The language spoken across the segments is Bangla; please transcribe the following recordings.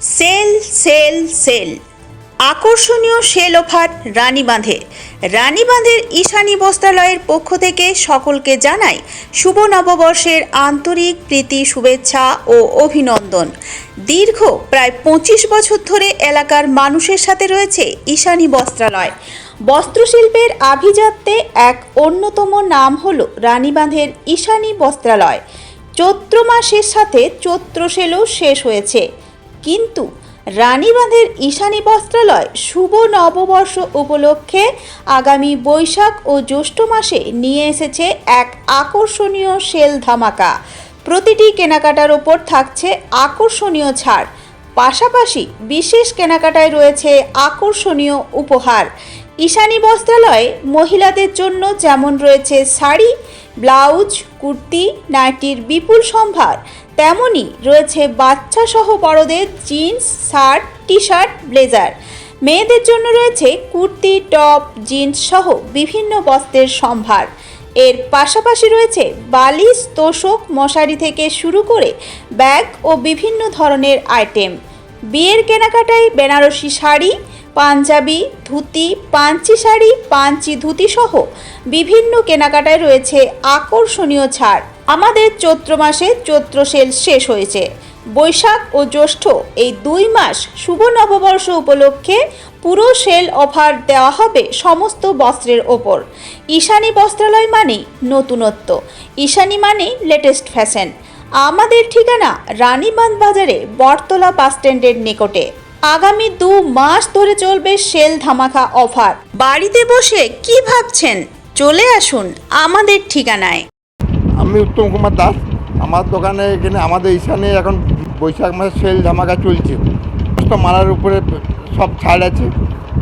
Sale sale sale. আকর্ষণীয় সেল অফার রানীবাঁধে রানীবাঁধের ঈশানী বস্ত্রালয়ের পক্ষ থেকে সকলকে জানাই শুভ নববর্ষের আন্তরিক প্রীতি, শুভেচ্ছা ও অভিনন্দন। দীর্ঘ প্রায় পঁচিশ বছর ধরে এলাকার মানুষের সাথে রয়েছে ঈশানী বস্ত্রালয়। বস্ত্রশিল্পের আভিজাত্যে এক অন্যতম নাম হল রানীবাঁধের ঈশানী বস্ত্রালয়। চৈত্র মাসের সাথে চৈত্র সেলও শেষ হয়েছে। কিন্তু রানীবাঁধের ঈশানী বস্ত্রালয় শুভ নববর্ষ উপলক্ষে আগামী বৈশাখ ও জ্যৈষ্ঠ মাসে নিয়ে এসেছে এক আকর্ষণীয় সেল ধামাকা। প্রতিটি কেনাকাটার ওপর থাকছে আকর্ষণীয় ছাড়। পাশাপাশি বিশেষ কেনাকাটায় রয়েছে আকর্ষণীয় উপহার। ঈশানী বস্ত্রালয়ে মহিলাদের জন্য যেমন রয়েছে শাড়ি ব্লাউজ, কুর্তি, নাইটির বিপুল সম্ভার। তেমনই রয়েছে বাচ্চা সহ বড়দের jeans, shirt T shirt blazer. মেয়েদের জন্য রয়েছে কুর্তি, টপ, জিন্স সহ বিভিন্ন বস্ত্রের সম্ভার। এর পাশাপাশি রয়েছে বালিশ, তোষক, মশারি থেকে শুরু করে ব্যাগ ও বিভিন্ন ধরনের আইটেম। বিয়ের কেনাকাটায় বেনারসি শাড়ি পাঞ্জাবি, ধুতি, পাঞ্চি শাড়ি, পাঞ্চি ধুতি সহ বিভিন্ন কেনাকাটায় রয়েছে আকর্ষণীয় ছাড়। আমাদের চৈত্র মাসে চৈত্র সেল শেষ হয়েছে। বৈশাখ ও জ্যৈষ্ঠ এই দুই মাস শুভ নববর্ষ উপলক্ষে পুরো সেল অফার দেওয়া হবে সমস্ত বস্ত্রের ওপর। ঈশানী বস্ত্রালয় মানেই নতুনত্ব। ঈশানী মানেই লেটেস্ট ফ্যাশন আমাদের ঠিকানা রানীবাঁধ বাজারে বটতলা বাস স্ট্যান্ডের নিকটে। আগামী দু মাস ধরে চলবে সেল ধামাকা অফার। বাড়িতে বসে কি ভাবছেন? চলে আসুন আমাদের ঠিকানায়। আমি উত্তম কুমার দাস। আমার দোকানে এখানে আমাদের ঈশানে এখন বৈশাখ মাসে সেল ধামাকা চলছে। সমস্ত মালার উপরে সব ছাড় আছে।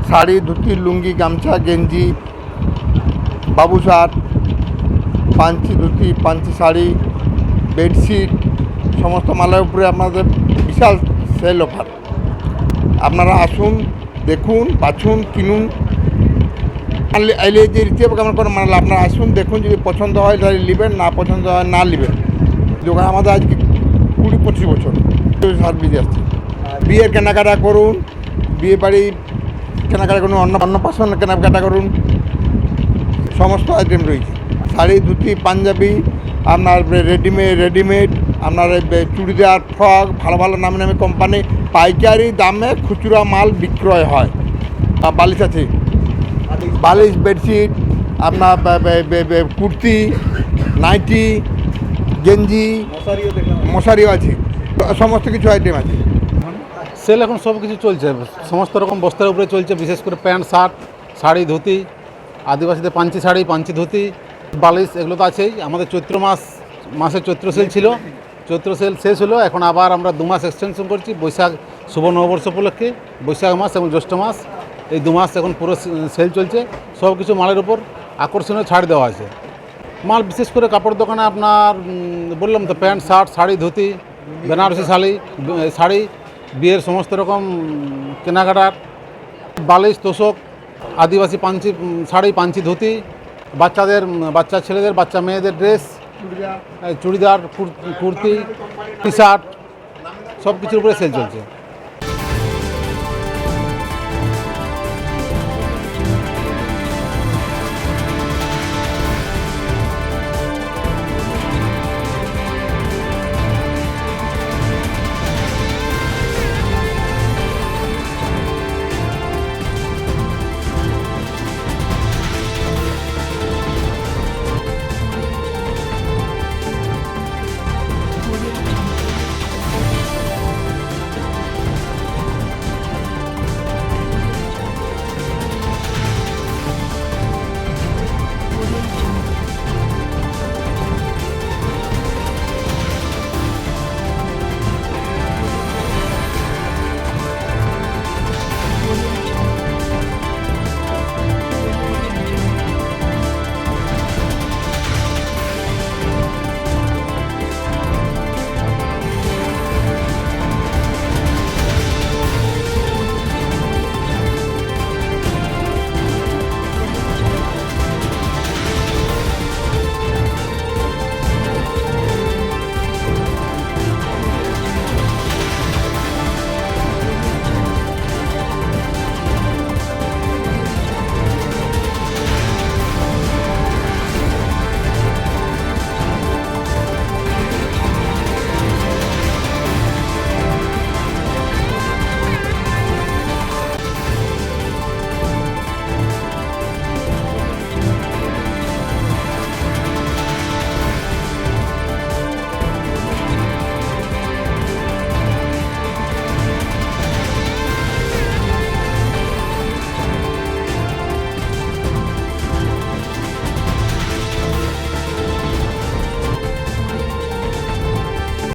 শাড়ি, ধুতি, লুঙ্গি, গামছা, গেঞ্জি, বাবু শার্ট, পাঞ্চি ধুতি, পাঞ্চি শাড়ি, বেডশিট, সমস্ত মালার উপরে আমাদের বিশাল সেল অফার। আপনারা আসুন, দেখুন, বাছুন, কিনুন। আনলে আইলে যে রীতি কেমন করে মানলে আপনারা আসুন, দেখুন, যদি পছন্দ হয়, তাহলে নেবেন, না পছন্দ হয়, না নেবেন। দোকান আমাদের আজকে কুড়ি পঁচিশ বছর। সার্ভিস আসছে বিয়ের কেনাকাটা করুন, বিয়ে বাড়ি কেনাকাটা করুন অন্য অন্নপ্রাশন কেনাকাটা করুন। সমস্ত আইটেম রয়েছে। শাড়ি, ধুতি, পাঞ্জাবি, আপনার রেডিমেড রেডিমেড আপনার চুড়িদার ফ্রক, ভালো ভালো নামি নামি কোম্পানি পাইকারি দামে খুচরা মাল বিক্রয় হয়। বালিশ আছে। বালিশ বেডশিট আপনার কুর্তি, নাইটি, গেঞ্জি, মশারিও আছে। সমস্ত কিছু আইটেম আছে। সেল এখন সব কিছু চলছে। সমস্ত রকম বস্ত্রের উপরে চলছে, বিশেষ করে প্যান্ট, শার্ট, শাড়ি, ধুতি, আদিবাসীদের পাঞ্চি শাড়ি, পাঞ্চি ধুতি, বালিশ, এগুলো তো আছেই। আমাদের চৈত্র মাস মাসে চৈত্র সেল ছিল। চৈত্র সেল শেষ হলো, এখন আবার আমরা দু মাস এক্সটেনশন করছি, বৈশাখ, শুভ নববর্ষ উপলক্ষে, বৈশাখ মাস এবং জ্যৈষ্ঠ মাস, এই দু মাস এখন পুরো সেল চলছে সব কিছু মালের উপর আকর্ষণীয় ছাড় দেওয়া আছে। মাল বিশেষ করে কাপড় দোকানে আপনার বললাম তো, প্যান্ট, শার্ট, শাড়ি, ধুতি, বেনারসি শাড়ি শাড়ি, বিয়ের সমস্ত রকম কেনাকাটার, বালিশ, তোষক, আদিবাসী পাঞ্চি শাড়ি, পাঞ্চি, ধুতি, বাচ্চাদের বাচ্চা, ছেলেদের, বাচ্চা, মেয়েদের ড্রেস চুড়িদার কুর- কুর্তি টি শার্ট সব কিছুর উপরে সেল চলছে।